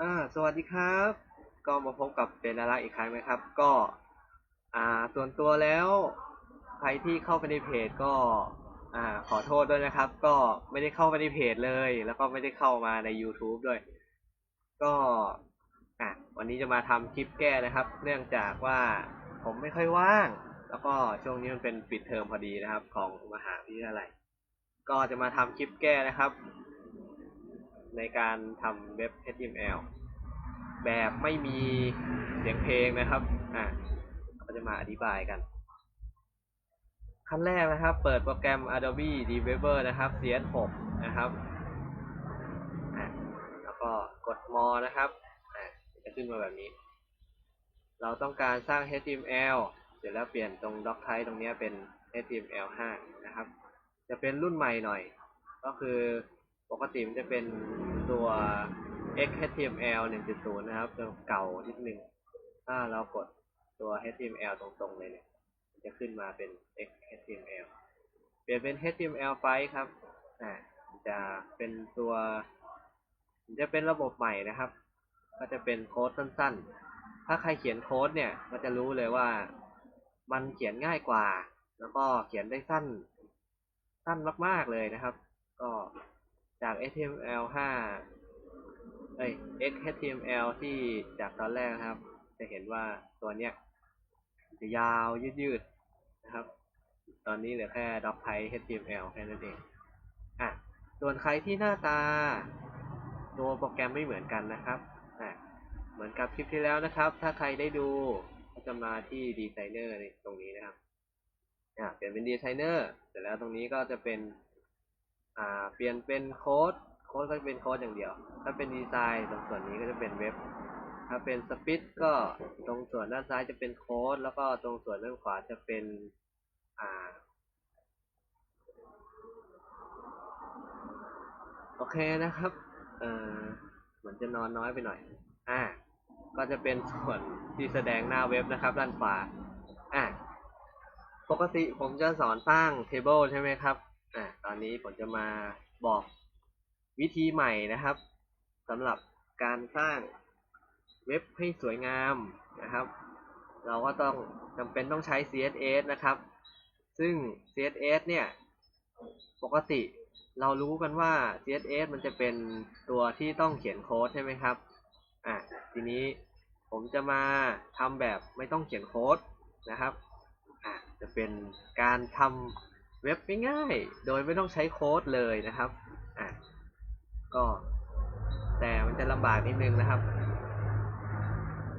อ่าสวัสดีครับ ก็มาพบกับเป็นนารักอีกครั้งนะครับ ก็อ่าส่วนตัวแล้ว ใครที่เข้าไปในเพจก็อ่าขอโทษด้วยนะครับ ก็ไม่ได้เข้าไปในเพจเลย แล้วก็ไม่ได้เข้ามาใน YouTube ด้วย ก็อะวันนี้จะมาทำคลิปแก้นะครับ เนื่องจากว่าผมไม่ค่อยว่าง แล้วก็ช่วงนี้มันเป็นปิดเทอมพอดีนะครับ ของมหาวิทยาลัยก็จะมาทำคลิปแก้นะครับ ในการทำเว็บ HTML แบบไม่มีเสียงเพลงนะครับ อะเราจะมาอธิบายกัน ขั้นแรกนะครับ เปิดโปรแกรม Adobe Reader นะครับ CS6 นะครับ อะแล้วก็กด More นะครับ อะจะขึ้นมาแบบนี้ เราต้องการสร้าง HTML เสร็จแล้วเปลี่ยนตรง doc type ตรงนี้เป็น HTML5 นะครับ จะเป็นรุ่นใหม่หน่อย ก็คือ ปกติมันจะเป็นตัว XHTML 1.0 นะครับจะเก่านิดนึง ถ้าเรากดตัว HTML ตรงๆเลยเนี่ยมันจะขึ้นมาเป็น XHTML เปลี่ยนเป็น HTML5 ครับ อ่า จะเป็นตัวมันจะเป็นระบบใหม่นะครับ ก็จะเป็นโค้ดสั้นๆ ถ้าใครเขียนโค้ดเนี่ย ก็จะรู้เลยว่ามันเขียนง่ายกว่า แล้วก็เขียนได้สั้น สั้นมากๆเลยนะครับ ก็ จาก HTML5 เอ้ย XHTML ที่จากตอนแรกนะครับ จะเห็นว่าตัวเนี้ยจะยาวยืดๆนะครับ ตอนนี้เหลือแค่ doc type HTML แค่นั้นเองอะส่วนใครที่หน้าตา ตัวโปรแกรมไม่เหมือนกันนะครับอะเหมือนกับคลิปที่แล้วนะครับ ถ้าใครได้ดูก็จะมาที่ดีไซเนอร์ตรงนี้นะครับอ่าเปลี่ยนเป็นดีไซเนอร์เสร็จแล้วตรงนี้ก็จะเป็น อ่าเปลี่ยนเป็นโค้ดโค้ดก็จะเป็นโค้ดอย่างเดียว ถ้าเป็นดีไซน์ตรงส่วนนี้ก็จะเป็นเว็บ ถ้าเป็นสปิทก็ตรงส่วนด้านซ้ายจะเป็นโค้ดแล้วก็ตรงส่วนด้านขวาจะเป็นอ่าโอเคนะครับเออเหมือนจะนอนน้อยไปหน่อย อ่า ก็จะเป็นส่วนที่แสดงหน้าเว็บนะครับด้านขวาอ่าปกติผมจะสอนสร้าง table ใช่ไหมครับ อ่าตอนนี้ผมจะมาบอกวิธีใหม่นะครับสำหรับการสร้างเว็บให้สวยงามนะครับ เราก็ต้องจำเป็นต้องใช้ CSS นะครับ ซึ่ง CSS เนี่ยปกติเรารู้กันว่า CSS มันจะเป็นตัวที่ต้องเขียนโค้ดใช่ไหมครับอะทีนี้ผมจะมาทำแบบไม่ต้องเขียนโค้ดนะครับอะจะเป็นการทำ เว็บง่ายๆ โดยไม่ต้องใช้โค้ดเลยนะครับ อะ ก็ แต่มันจะลำบากนิดนึงนะครับ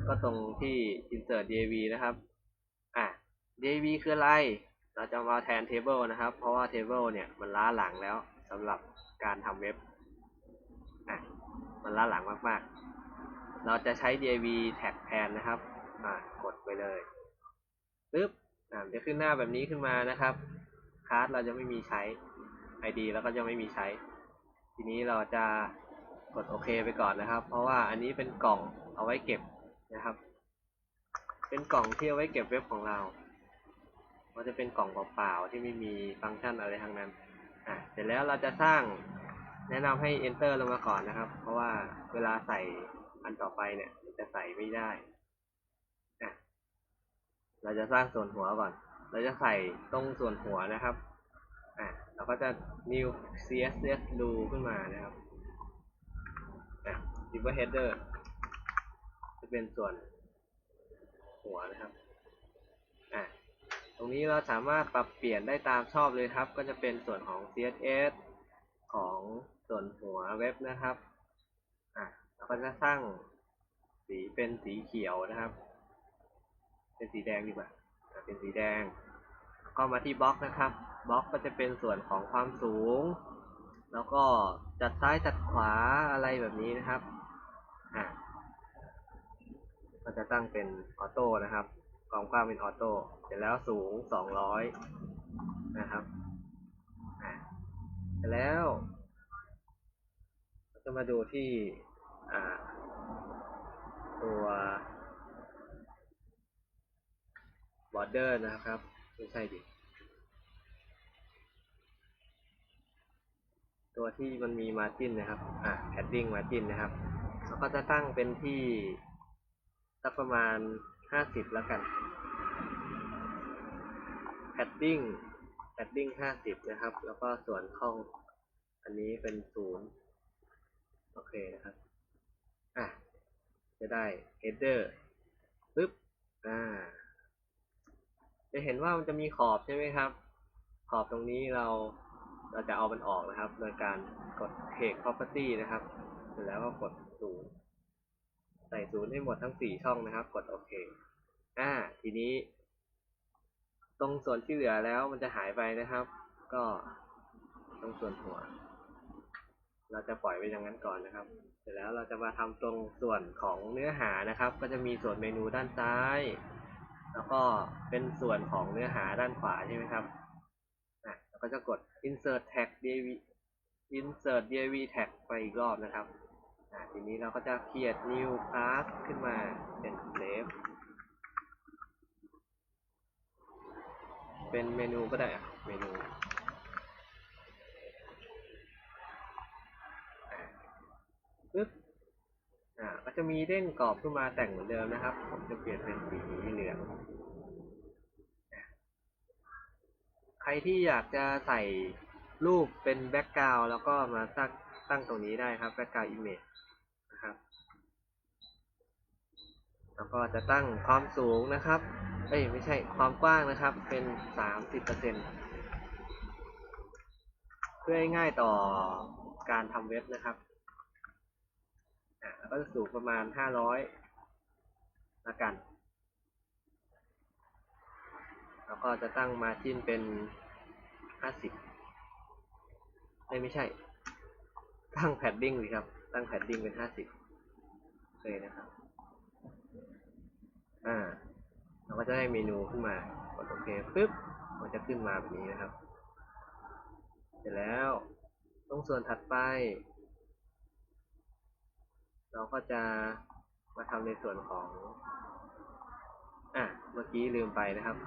ก็ตรงที่ insert dav นะครับ อะ dav คืออะไร เราจะมาแทน table นะครับ เพราะว่า table เนี่ยมันล้าหลังแล้วสำหรับการทำเว็บ อะ มันล้าหลังมากๆ เราจะใช้ dav tag แทนนะครับ อะ กดไปเลยปึ๊บ อ่าจะขึ้นหน้าแบบนี้ขึ้นมานะครับ คลาสเราจะไม่มีใช้ ID แล้วก็จะไม่มีใช้ ทีนี้เราจะกดโอเคไปก่อนนะครับ เพราะว่าอันนี้เป็นกล่องเอาไว้เก็บนะครับ เป็นกล่องที่เอาไว้เก็บเว็บของเรามันจะเป็นกล่องเปล่าๆที่ไม่มีฟังก์ชันอะไรทั้งนั้น อะ เสร็จแล้วเราจะสร้างแนะนำให้ enter ลงมาก่อนนะครับ เพราะว่าเวลาใส่อันต่อไปเนี่ย จะใส่ไม่ได้ อะ เราจะสร้างส่วนหัวก่อน เราจะใส่ตรงส่วนหัวนะครับอะเราก็จะ new css do ขึ้นมานะครับอะ silver header จะเป็นส่วนหัวนะครับอะตรงนี้เราสามารถปรับเปลี่ยนได้ตามชอบเลยครับ ก็จะเป็นส่วนของ css ของส่วนหัวเว็บนะครับอะเราก็จะสร้างสีเป็นสีเขียวนะครับ เป็นสีแดงดีกว่าอะเป็นสีแดง ก็มาที่บล็อกนะครับบล็อกก็จะเป็นส่วนของความสูง แล้วก็จัดซ้ายจัดขวาอะไรแบบนี้นะครับอะก็จะตั้งเป็นออโต้นะครับความกว้างเป็นออโต้เสร็จแล้วสูง200นะครับอะเสร็จแล้วเราจะมาดูที่อ่าตัว border นะครับ ไม่ใช่ดิตัวที่มันมี margin นะครับ อะ padding margin นะครับแล้วก็จะตั้งเป็นที่สักประมาณห้าสิบแล้วกันแพดดิ้งแพดดิ้งห้าสิบนะครับ แล้วก็ส่วนข้องอันนี้เป็นศูนย์โอเคนะครับ อะ จะได้ header ปึ๊บ อ่า จะเห็นว่ามันจะมีขอบใช่ไหมครับ ขอบตรงนี้เราเราจะเอามันออกนะครับ โดยการกด take property นะครับ เสร็จแล้วก็กดศูนย์ใส่ศูนย์ให้หมดทั้งสี่ช่องนะครับ กดโอเค อ่า ทีนี้ ตรงส่วนที่เหลือแล้วมันจะหายไปนะครับ ก็ตรงส่วนหัว เราจะปล่อยไปอย่างนั้นก่อนนะครับ เสร็จแล้วเราจะมาทำตรงส่วนของเนื้อหานะครับ ก็จะมีส่วนเมนูด้านซ้าย แล้วก็เป็นส่วนของเนื้อหาด้านขวาใช่ไหมครับอะเราก็จะกด insert tag div insert div tag ไปอีกรอบนะครับอะทีนี้เราก็จะ create new class ขึ้นมาเป็น save เป็นเมนูก็ได้อะเมนู ปึ๊บ อ่า ก็ จะมีเด้งกรอบขึ้นมาแต่งเหมือนเดิมนะครับ ผมจะเปลี่ยนเป็นสีเหลืองใครที่อยากจะใส่รูปเป็นแบ็กกราวแล้วก็มาตั้งตั้งตรงนี้ได้ครับแบ็กกราวอิมเมจนะครับแล้วก็จะตั้งความสูงนะครับ เอ้ยไม่ใช่ความกว้างนะครับ เป็นสามสิบเปอร์เซ็นเพื่อให้ง่ายต่อการทำเว็บนะครับ อะก็จะสูงประมาณห้าร้อยละกัน แล้วก็จะตั้งมาจิ้นเป็นห้าสิบไม่ไม่ใช่ ตั้งแพดดิ้งสิครับ ตั้งแพดดิ้งเป็นห้าสิบโอเคนะครับ อ่า เราก็จะได้เมนูขึ้นมากดโอเคปึ๊บ มันจะขึ้นมาแบบนี้นะครับ เสร็จแล้ว ตรงส่วนถัดไป เราก็จะมาทำในส่วนของ อะ เมื่อกี้ลืมไปนะครับ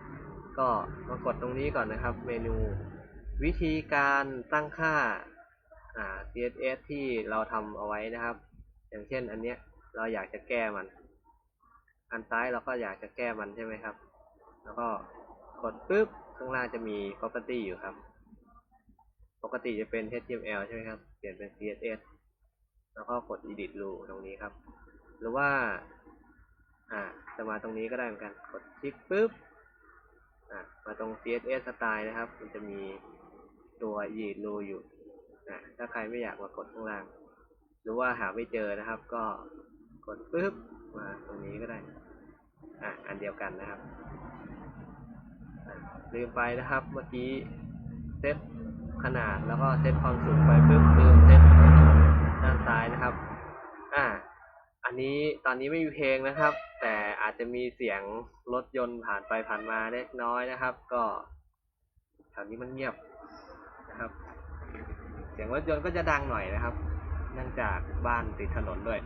ก็มากดตรงนี้ก่อนนะครับ เมนูวิธีการตั้งค่า อ่า CSS ที่เราทำเอาไว้นะครับ อย่างเช่นอันเนี้ย เราอยากจะแก้มัน อันซ้ายเราก็อยากจะแก้มันใช่ไหมครับ แล้วก็กดปุ๊บ ข้างล่างจะมี property อยู่ครับ ปกติจะเป็น HTML ใช่ไหมครับ เปลี่ยนเป็น CSS แล้วก็กด edit rule ตรงนี้ครับ หรือว่าอ่าจะมาตรงนี้ก็ได้เหมือนกัน กดคลิกปุ๊บอ่ามาตรง CSS style นะครับ มันจะมีตัว edit rule อยู่อ่าถ้าใครไม่อยากมากดข้างล่าง หรือว่าหาไม่เจอนะครับ ก็กดปุ๊บมาตรงนี้ก็ได้อะอันเดียวกันนะครับลืมไปนะครับเมื่อกี้เซตขนาดแล้วก็เซตความสูงไปปุ๊บลืมเซต ด้านซ้ายนะครับ อ่า อันนี้ตอนนี้ไม่มีเพลงนะครับ แต่อาจจะมีเสียงรถยนต์ผ่านไปผ่านมาเล็กน้อยนะครับ ก็แถวนี้มันเงียบนะครับ เสียงรถยนต์ก็จะดังหน่อยนะครับ เนื่องจากบ้านติดถนนด้วย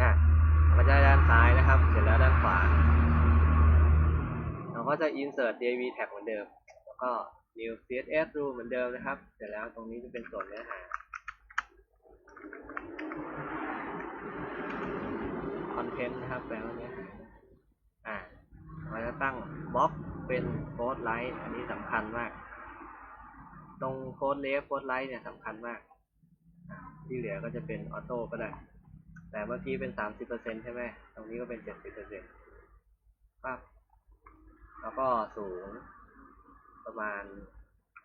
อะมันจะด้านซ้ายนะครับ เสร็จแล้วด้านขวา เราก็จะ insert dav tag เหมือนเดิม แล้วก็ new css rule เหมือนเดิมนะครับ เสร็จแล้วตรงนี้จะเป็นส่วนเนื้อหา content นะครับแปลว่าเนื้อหาอะเราจะตั้งบล็อกเป็น post light อันนี้สำคัญมาก ตรง post left post light เนี่ยสำคัญมาก ที่เหลือก็จะเป็นออโต้ก็ได้ แต่เมื่อกี้เป็นสามสิบเปอร์เซ็นใช่ไหมตรงนี้ก็เป็นเจ็ดสิบเปอร์เซ็นต์ปั๊บแล้วก็สูงประมาณ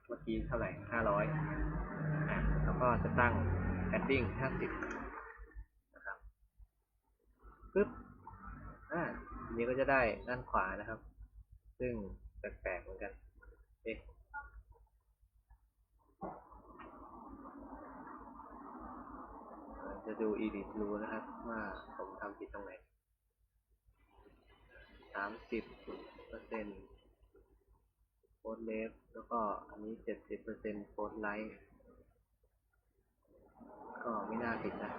เมื่อกี้เท่าไหร่ห้าร้อยอะแล้วก็จะตั้ง padding ห้าสิบ ปึ๊บอ่าอันนี้ก็จะได้ด้านขวานะครับ ซึ่งแปลกๆเหมือนกันเอ๊ะจะดู edit rule นะครับ ว่าผมทำผิดตรงไหนสามสิบเปอร์เซ็นต์โพสเลฟแล้วก็อันนี้เจ็ดสิบเปอร์เซ็นต์โพสไลท์ก็ไม่น่าผิดนะ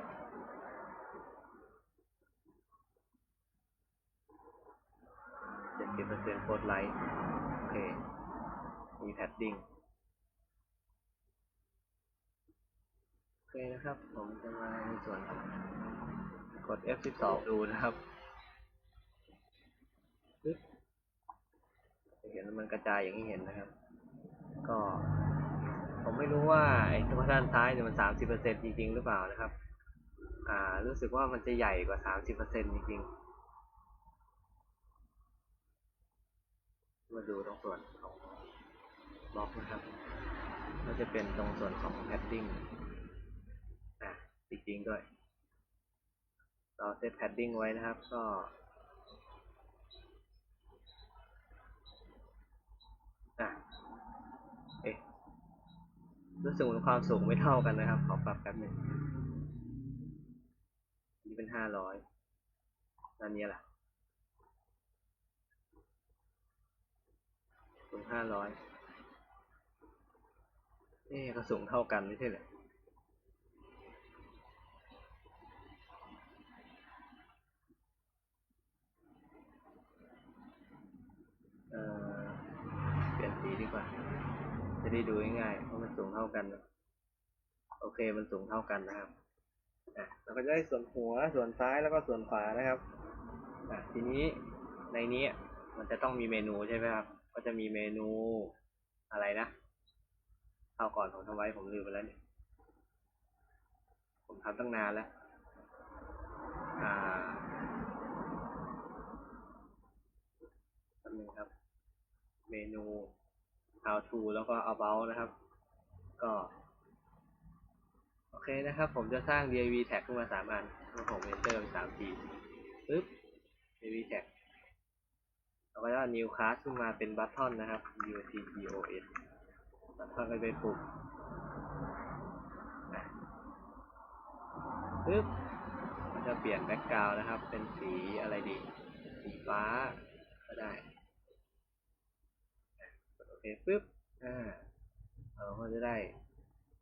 เป็นโพสไลท์โอเค มีแพดดิ้งโอเคนะครับ ผมจะมาในส่วนของกด F12 ดูนะครับจะเห็นมันกระจายอย่างที่เห็นนะครับ ก็ ผมไม่รู้ว่าไอ้ตัวด้านซ้ายเนี่ยมันสามสิบเปอร์เซ็นจริง ๆ หรือเปล่านะครับ อ่า รู้สึกว่ามันจะใหญ่กว่าสามสิบเปอร์เซ็นจริงๆ มาดูตรงส่วนของบล็อกนะครับ ก็จะเป็นตรงส่วนของแพดดิ้งอะจริงๆด้วย เราเซตแพดดิ้งไว้นะครับ ก็อะเอ๊ะรู้สึกว่าความสูงไม่เท่ากันนะครับ ขอปรับแป๊บหนึ่งนี่เป็นห้าร้อยอันนี้ล่ะ สูงห้าร้อยเอ๊ะก็สูงเท่ากันไม่ใช่เหรอเอ่อเปลี่ยนสีดีกว่า จะได้ดูง่ายๆเพราะมันสูงเท่ากัน โอเคมันสูงเท่ากันนะครับอะเราก็จะได้ส่วนหัวส่วนซ้ายแล้วก็ส่วนขวานะครับอะทีนี้ในนี้มันจะต้องมีเมนูใช่ไหมครับ ก็จะมีเมนูอะไรนะเอาก่อนผมทำไว้ผมลืมไปแล้วเนี่ย ผมทำตั้งนานแล้วอ่าแป๊บนึงครับ เมนู how to แล้วก็ about นะครับ ก็ โอเคนะครับ ผมจะสร้าง div tag ขึ้นมาสามอันแล้วผม enter ไปสามทีปึ๊บ div tag แล้วก็จะ new class ขึ้นมาเป็น button นะครับ u t t o n button ก็เป็นปุ่มปึ๊บมันจะเปลี่ยน background นะครับ เป็นสีอะไรดี สีฟ้าก็ได้โอเคปึ๊บอ่าเราก็จะได้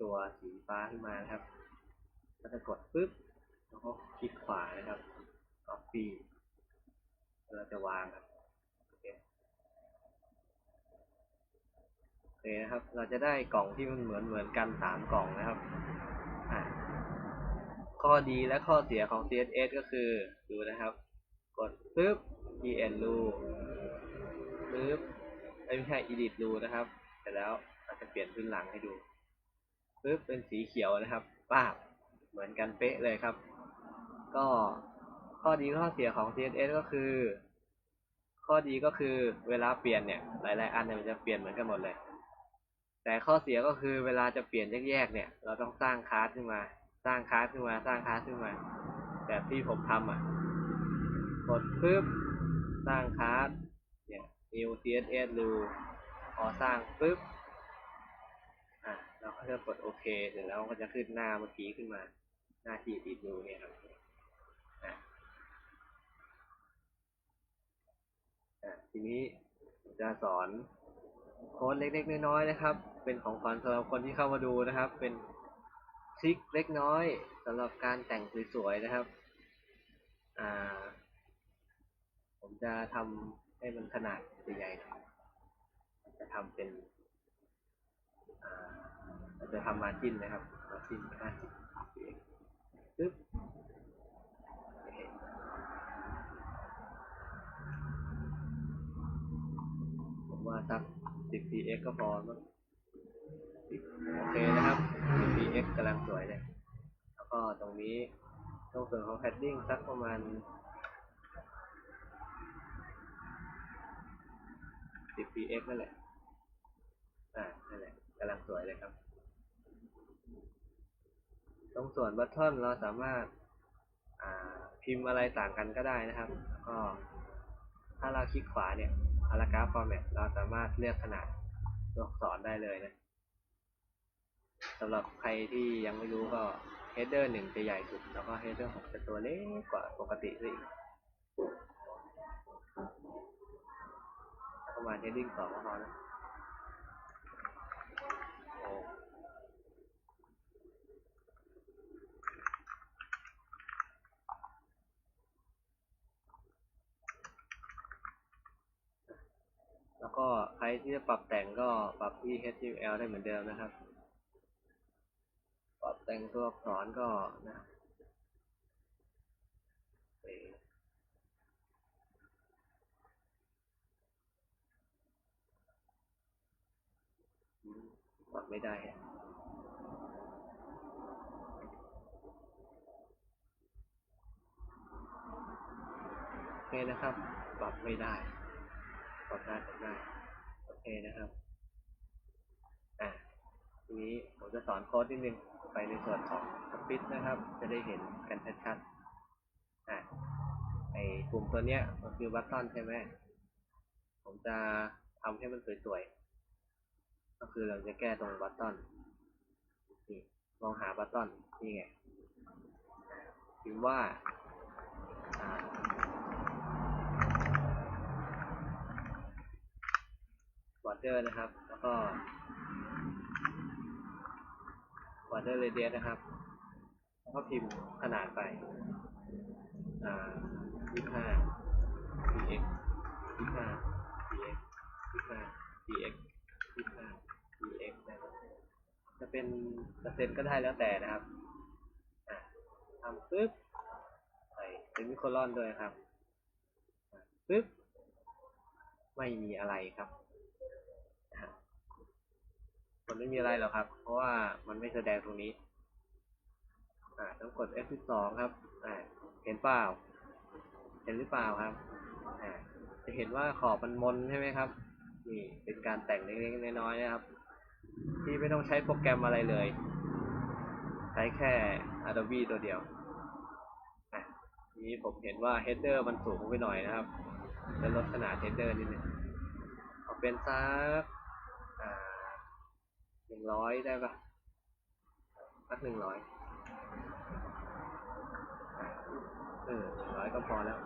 ตัวสีฟ้าขึ้นมานะครับก็จะกดปึ๊บแล้วก็คลิกขวานะครับ copy เราจะวางครับ โอเค โอเคนะครับ เราจะได้กล่องที่มันเหมือนเหมือนกันสามกล่องนะครับข้อดีและข้อเสียของ CSS ก็คือดูนะครับ กดปึ๊บ en rule ปึ๊บไม่ใช่ edit ดูนะครับเสร็จแล้วเราจะเปลี่ยนพื้นหลังให้ดูปึ๊บเป็นสีเขียวนะครับป้าบเหมือนกันเป๊ะเลยครับ ก็ข้อดีข้อเสียของ CSS ก็คือ ข้อดีก็คือเวลาเปลี่ยนเนี่ย หลาย ๆ อันเนี่ยมันจะเปลี่ยนเหมือนกันหมดเลย แต่ข้อเสียก็คือเวลาจะเปลี่ยนแยกๆเนี่ย เราต้องสร้างคลาสขึ้นมา สร้างคลาสขึ้นมา สร้างคลาสขึ้นมา แบบที่ผมทำอะ กดปึ๊บ สร้างคลาส เนี่ย new css ดูพอสร้างปึ๊บ อะ เราก็จะกดโอเค เสร็จแล้วก็จะขึ้นหน้าเมื่อกี้ขึ้นมา หน้าที่ติดดูเนี่ยครับอะอะทีนี้จะสอนโค้ดเล็กๆ น้อยๆ นะครับ เป็นของขวัญสำหรับคนที่เข้ามาดูนะครับ เป็นทริคเล็กน้อยสำหรับการแต่งสวยๆนะครับ อ่า ผมจะทำให้มันขนาดใหญ่ๆจะทำเป็นอ่าจะทำมาจิ้นนะครับ มาจิ้นห้าสิบปึ๊บผมว่าสัก 10px ก็พอมั้ง โอเคนะครับ 10px กำลังสวยเลย แล้วก็ตรงนี้ตรงส่วนของ padding สักประมาณ 10px นั่นแหละ อ่า นั่นแหละกำลังสวยเลยครับ ตรงส่วนบัตทอนเราสามารถ อ่า พิมพ์อะไรต่างกันก็ได้นะครับ แล้วก็ ถ้าเราคลิกขวาเนี่ย paragraph format เราสามารถเลือกขนาดตัวอักษรได้เลยนะ สำหรับใครที่ยังไม่รู้ก็ header หนึ่งจะใหญ่สุด แล้วก็ header หกจะตัวเล็กกว่าปกติซะอีกประมาณ heading สองก็พอนะโอ้แล้วก็ใครที่จะปรับแต่งก็ปรับที่ HTML ได้เหมือนเดิมนะครับ ปรับแต่งตัวอักษรก็นะปรับไม่ได้โอเคนะครับ ปรับไม่ได้ ปรับได้ปรับได้ โอเคนะครับ ทีนี้ผมจะสอนโค้ดนิดนึงไปในส่วนของสปิทนะครับ จะได้เห็นกันชัดๆอะไอ้กลุ่มตัวเนี้ยมันคือบัตตอนใช่ไหมผมจะทำให้มันสวยๆ ก็คือเราจะแก้ตรงบัตตอนนี่ลองหาบัตตอนนี่ไงพิมพ์ว่าอ่า border นะครับ แล้วก็ border radius นะครับแล้วก็พิมพ์ขนาดไปอ่า25 px 25 px 25 px 25 px นะครับจะเป็นเปอร์เซ็นต์ก็ได้แล้วแต่นะครับทำปึ๊บใส่เซมิโคลอนด้วยครับปึ๊บไม่มีอะไรครับ มันไม่มีอะไรหรอกครับ เพราะว่ามันไม่แสดงตรงนี้ อ่าต้องกด F12 ครับ อ่า เห็นเปล่า เห็นหรือเปล่าครับ อ่า จะเห็นว่าขอบมันมนใช่ไหมครับ นี่ เป็นการแต่งเล็กๆน้อยๆนะครับ ที่ไม่ต้องใช้โปรแกรมอะไรเลย ใช้แค่ Adobe ตัวเดียว อะนี้ผมเห็นว่า header มันสูงไปหน่อยนะครับ จะลดขนาด header นิดนึงเอาเป็นสัก หนึ่งร้อยได้ปะสักหนึ่งร้อยเออหนึ่งร้อยก็พอแล้ว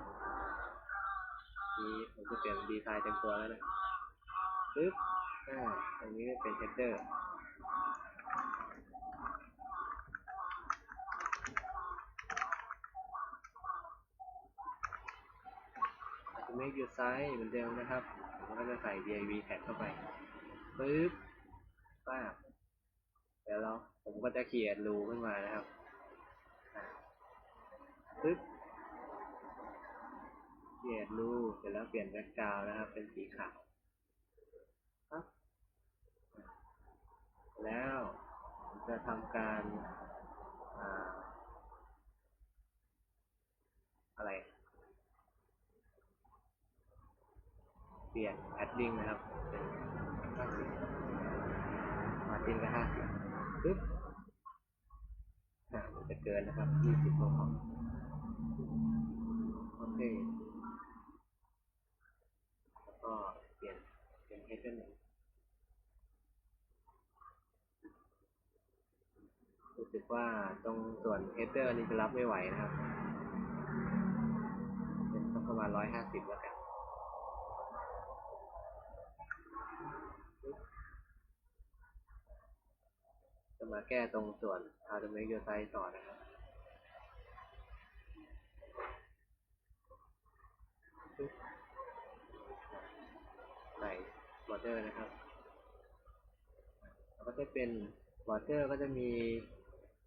นี้ผมจะเปลี่ยนดีไซน์เต็มตัวแล้วนะปึ๊บอ่าตรงนี้เป็น header อาจจะไม่ยูไซส์เหมือนเดิมนะครับผมก็จะใส่ div tag เข้าไปปึ๊บ ป้าบ เดี๋ยวเราผมก็จะเขียนรูขึ้นมานะครับปึ๊บเขียนรูเสร็จแล้วเปลี่ยนแบ็กกราวนะครับ เป็นสีขาวครับ แล้วจะทำการอ่าอะไร เปลี่ยนแอดดิ้งนะครับเป็นห้าสิบ จริงนก็ห้าสิบปึ๊บอ่ามันจะเกินนะครับยี่สิบพอโอเคแล้วก็เปลี่ยนเป็นเฮดเดอร์หนึ่งรู้สึกว่าตรงส่วนเฮดเดอร์นี่จะรับไม่ไหวนะครับ เป็นสักประมาณร้อยห้าสิบแล้วกัน จะมาแก้ตรงส่วน how to make your site ต่อนะครับ ใส่ border นะครับ แล้วก็จะเป็น border ก็จะมี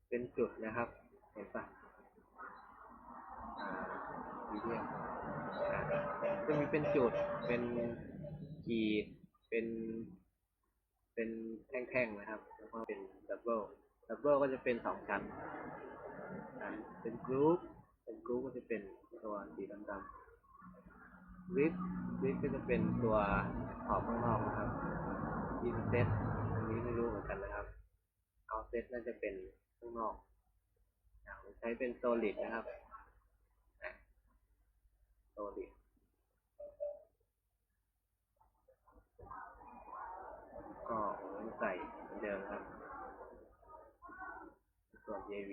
เป็นจุดนะครับ เห็นปะอ่าวิดีโออ่าจะมีเป็นจุด เป็นขีด เป็น เป็นแท่งๆนะครับ แล้วก็เป็นดับเบิลดับเบิลก็จะเป็นสองชั้นเป็นกรุ๊ปเป็นกรุ๊ปก็จะเป็นตัวสีดำๆวิดวิดก็จะเป็นตัวขอบข้างนอกนะครับอินเซตอันนี้ไม่รู้เหมือนกันนะครับเอาเซตน่าจะเป็นข้างนอกใช้เป็นโซลิดนะครับโซลิด ก็ใส่เหมือนเดิมครับ ส่วน JV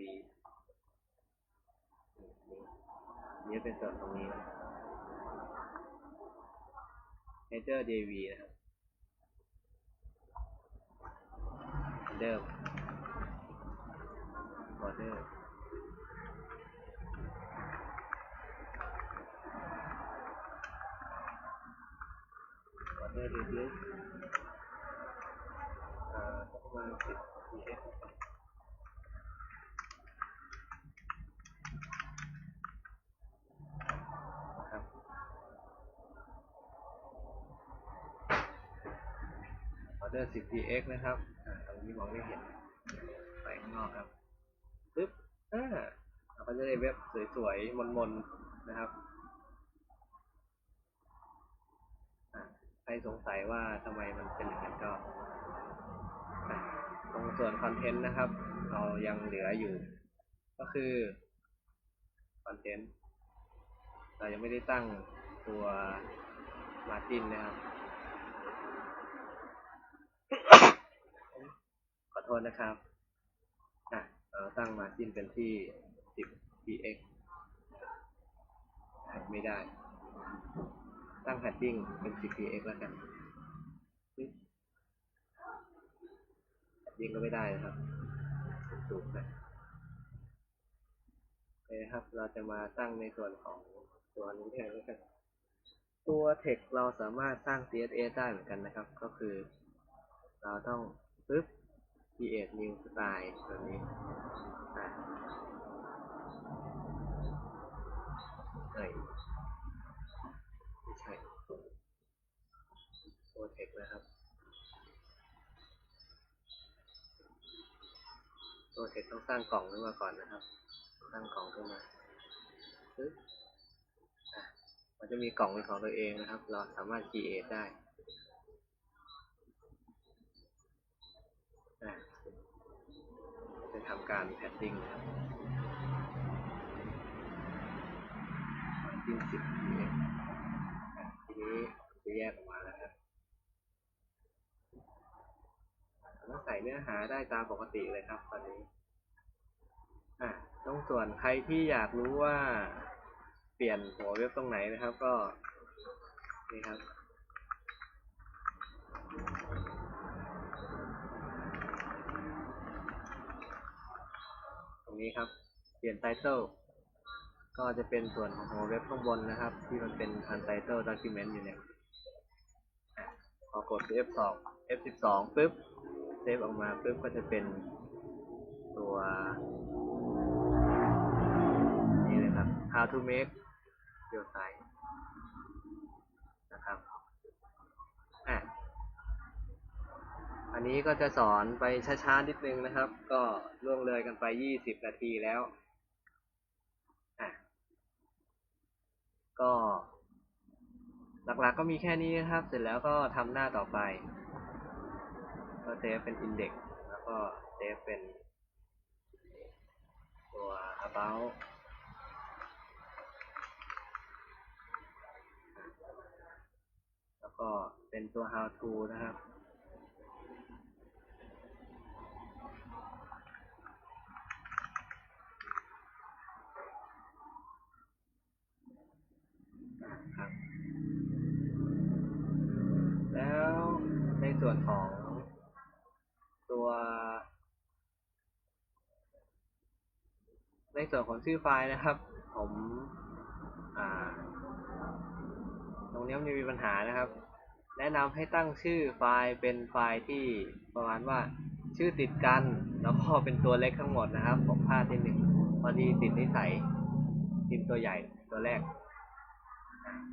นี่เป็นส่วนตรงนี้นะ Header JV นะครับเหมือนเดิม Border บอร์เดอร์ เดอร์ 10 px นะครับ อ่า ตรงนี้ที่มองไม่เห็น ไปข้างนอกครับ ปึ๊บ อ่า เราก็จะได้เว็บสวยๆ มนๆ นะครับ อะใครสงสัยว่าทำไมมันเป็นอย่างนั้นก็อะ ตรงส่วนคอนเทนต์นะครับ เรายังเหลืออยู่ ก็คือคอนเทนต์เรายังไม่ได้ตั้งตัวมาร์จินนะครับ ขอโทษนะครับอะเราตั้งมาร์จินเป็นที่ 10 px ไม่ได้ ตั้งแพดดิ้งเป็น 10 px แล้วกัน แพดดิ้งก็ไม่ได้นะครับสูงนะโอเคครับ เราจะมาตั้งในส่วนของตัวนี้แทนแล้วกันตัว text เราสามารถสร้าง CSS ได้เหมือนกันนะครับ ก็คือ เราต้องปึ๊บ create new style แบบนี้อะเอ้ยไม่ใช่ ตัว text นะครับ ต้องสร้างกล่องขึ้นมาก่อนนะครับ สร้างกล่องขึ้นมาปึ๊บอะมันจะมีกล่องเป็นของตัวเองนะครับ เราสามารถ create ได้อะจะทำการ padding นะครับ padding 10 px อะทีนี้จะแยกออกมาแล้วครับสามารถใส่เนื้อหาได้ตามปกติเลยครับตอนนี้ อะตรงส่วนใครที่อยากรู้ว่าเปลี่ยนหัวเว็บตรงไหนนะครับ ก็นี่ครับ ตรงนี้ครับ เปลี่ยนไตเติลก็จะเป็นส่วนของหัวเว็บข้างบนนะครับ ที่มันเป็น untitled document อยู่เนี่ยอะพอกด F2 F12 ปุ๊บเซฟออกมาปุ๊บก็จะเป็นตัว how to make your site นะครับอะอันนี้ก็จะสอนไปช้าๆนิดนึงนะครับ ก็ล่วงเลยกันไป 20 นาทีแล้วอะก็หลักๆก็มีแค่นี้นะครับ เสร็จแล้วก็ทำหน้าต่อไป ก็เซฟเป็น index แล้วก็เซฟเป็นตัว about แล้วก็เป็น ตัว how to นะครับครับ แล้วในส่วนของตัว ในส่วนของชื่อไฟล์นะครับ ผม อ่า ตรงนี้มันมีปัญหานะครับ แนะนำให้ตั้งชื่อไฟล์เป็นไฟล์ที่ประมาณว่าชื่อติดกัน แล้วก็เป็นตัวเล็กทั้งหมดนะครับผมพลาดที่หนึ่งพอดีติดนิสัยพิมพ์ตัวใหญ่ตัวแรก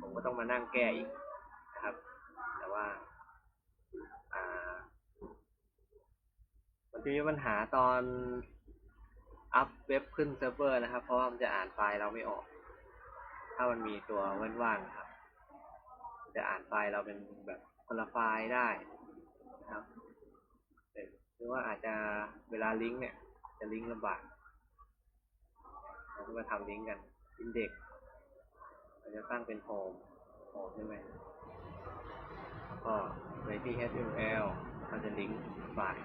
ผมก็ต้องมานั่งแก้อีกนะครับ แต่ว่าอ่ามันจะมีปัญหาตอนอัพเว็บขึ้นเซิร์ฟเวอร์นะครับ เพราะว่ามันจะอ่านไฟล์เราไม่ออก ถ้ามันมีตัวว่างๆครับ จะอ่านไฟล์เราเป็นแบบคนละไฟล์ได้นะครับหรือว่าอาจจะเวลาลิงก์เนี่ยจะลิงก์ลำบากเราก็มาทำลิงก์กัน index เราจะตั้งเป็นโฮมโฮมใช่ไหมแล้วก็ไปที่ HTML เราจะลิงก์ไฟล์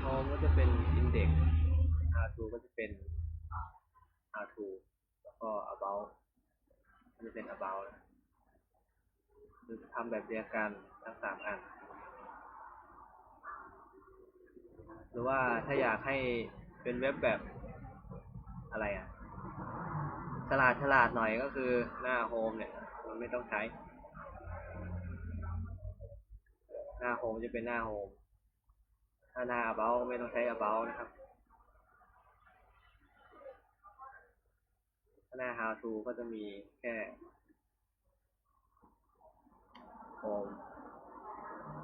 โฮมก็จะเป็น index how to ก็จะเป็น how to แล้วก็ about ก็จะเป็น about นะคือทำแบบเดียวกันทั้งสามอัน หรือว่าถ้าอยากให้เป็นเว็บแบบอะไรอะ ฉลาดฉลาดหน่อยก็คือหน้าโฮมเนี่ย มันไม่ต้องใช้ หน้าโฮมจะเป็นหน้าโฮมถ้าหน้า about ไม่ต้องใช้ about นะครับ ถ้าหน้า how to ก็จะมีแค่ home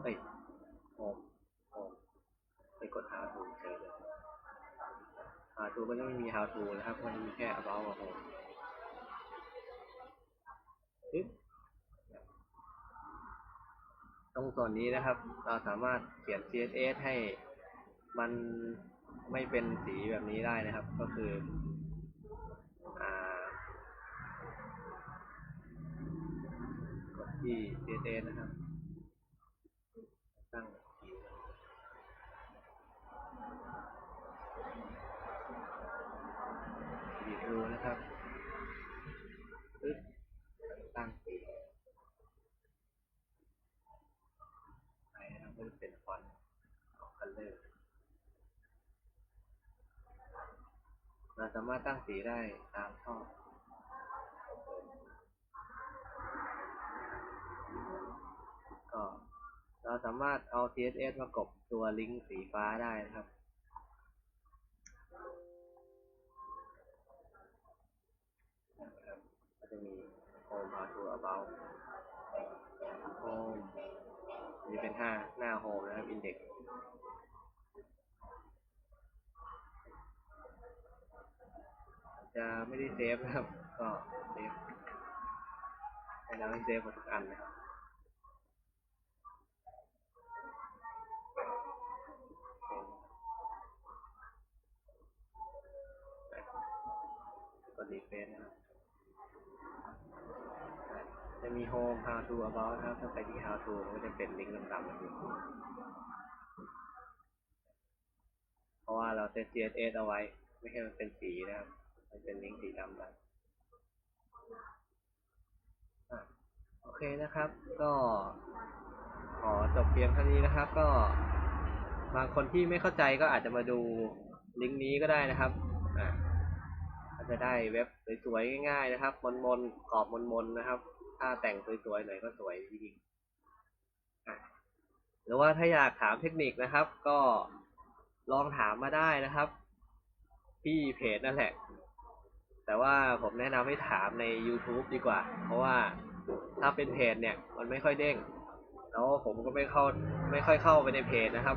เอ้ย home กด how to เจอเลย how to ก็จะไม่มี how to นะครับมันมีแค่ about กับ home ตรงส่วนนี้นะครับ เราสามารถเขียน CSS ให้มันไม่เป็นสีแบบนี้ได้นะครับ ก็คือากดที่ CSS นะครับ ตั้งสีบีบดูนะครับปึ๊บตั้งสีไปนะครับก็จะเป็นฟอนต์ของ color เราสามารถตั้งสีได้ตามชอบ สามารถเอา CSS มากบตัวลิงก์สีฟ้าได้นะครับ ก็จะมี home how to about home นนี้เป็นหน้าหน้า home นะครับ index จะไม่ได้เซฟนะครับ ก็เซฟให้เราให้เซฟหมดทุกอันนะครับ กดรีเฟนะครับจะมี home how to about นะครับถ้าไปที่ how to มันก็จะเป็นลิงก์ดำๆแบบนี้เพราะว่าเราเซต CSS เอาไว้ ไม่ให้มันเป็นสีนะครับ มันเป็นลิงก์สีดำแบบอะโอเคนะครับ ก็ขอจบเพียงเท่านี้นะครับ ก็บางคนที่ไม่เข้าใจก็อาจจะมาดูลิงก์นี้ก็ได้นะครับ จะได้เว็บสวยๆง่าย ๆ นะครับมนๆกรอบมนๆนะครับ ถ้าแต่งสวยๆหน่อยก็สวยจริงๆหรือว่าถ้าอยากถามเทคนิคนะครับ ก็ลองถามมาได้นะครับ ที่เพจนั่นแหละ แต่ว่าผมแนะนำให้ถามใน YouTube ดีกว่า เพราะว่าถ้าเป็นเพจเนี่ยมันไม่ค่อยเด้งแล้วผมก็ไม่เข้าไม่ค่อยเข้าไปในเพจนะครับ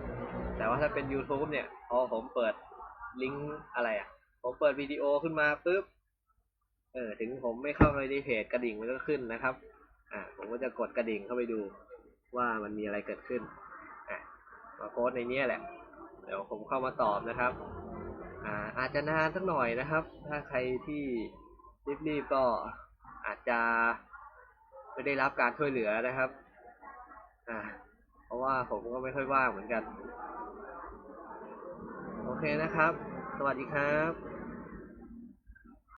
แต่ว่าถ้าเป็น YouTube เนี่ย พอผมเปิดลิงก์อะไรอะ ผมเปิดวิดีโอขึ้นมาปุ๊บ เออ ถึงผมไม่เข้าไปในเพจกระดิ่งมันก็ขึ้นนะครับ อ่า ผมก็จะกดกระดิ่งเข้าไปดูว่ามันมีอะไรเกิดขึ้น อะมาโพสต์ในเนี้ยแหละ เดี๋ยวผมเข้ามาตอบนะครับ อ่า อาจจะนานสักหน่อยนะครับ ถ้าใครที่รีบๆก็อาจจะไม่ได้รับการช่วยเหลือนะครับ อ่า เพราะว่าผมก็ไม่ค่อยว่างเหมือนกัน โอเคนะครับ สวัสดีครับ